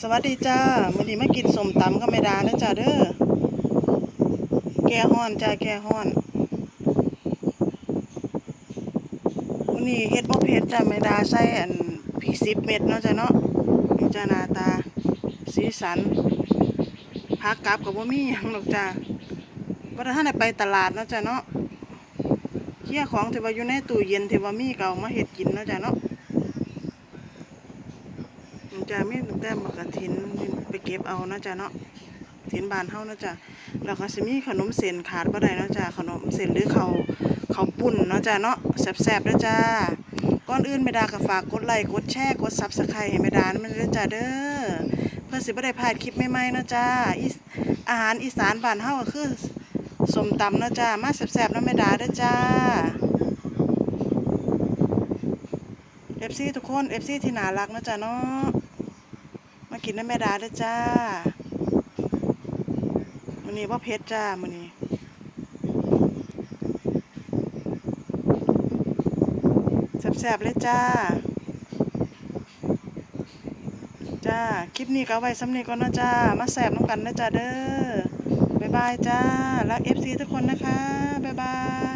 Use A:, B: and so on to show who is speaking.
A: สวัสดีจ้ามื้อนี้มากินสมตำกับแม่ดาเด้อจ้าเด้อ แก้ฮ้อนจ้าแก้ฮ้อนมื้อนี้เฮ็ดบ่เผ็ดจ้าแม่ดาใส่อันพริก10เม็ดเนาะจ้าเนาะนี่จ้าหน้าตา สีสันผักกลับก็บ่มีหยังหรอกจ้าบ่ได้ทันได้ไปตลาดเนาะจ้าเนาะเคลียของที่ว่าอยู่ในตู้เย็นที่ว่ามีก็เอามาเฮ็ดกินเนาะจ้าเนาะ มันจะมีตั้งแต่บักกะทินไปเก็บเอานะจ๊ะเนาะทินบานเฮานะจ๊ะแล้วก็สิมีขนมเส้นขาดบ่ได้นาะจ้ะขนมเส้นหรือเขาวข้าปุ้นนาะจ้ะเนาะแซ่บๆเด้อจ้าก่อนอื่นแม่ดาก็ฝากกดไลค์กดแชร์กด Subscribe ให้แม่ดานะมันเด้อจ้าเด้อเพื่อสิบ่ได้พลาดคลิปใหม่ๆนะจ้าอีสอาหารอีสานบ้านเฮาก็คือสมตำเนาะจ้ามาแซ่บๆนะแม่ดาเด้อจ้า FC ทุกคน FC ที่น่ารักนาะจ้าเนาะ มากินน้ำแม่ดาเด้อจ้ามื้อนี้บ่เผ็ดจ้ามื้อนี้แซ่บๆเลยจ้า จ้า คลิปนี้ก็ไว้สำนีก่อนนะจ้า มาแซ่บน้ำกันนะจ้าเด้อ บ๊ายบายจ้า รัก FC ทุกคนนะคะ บ๊ายบาย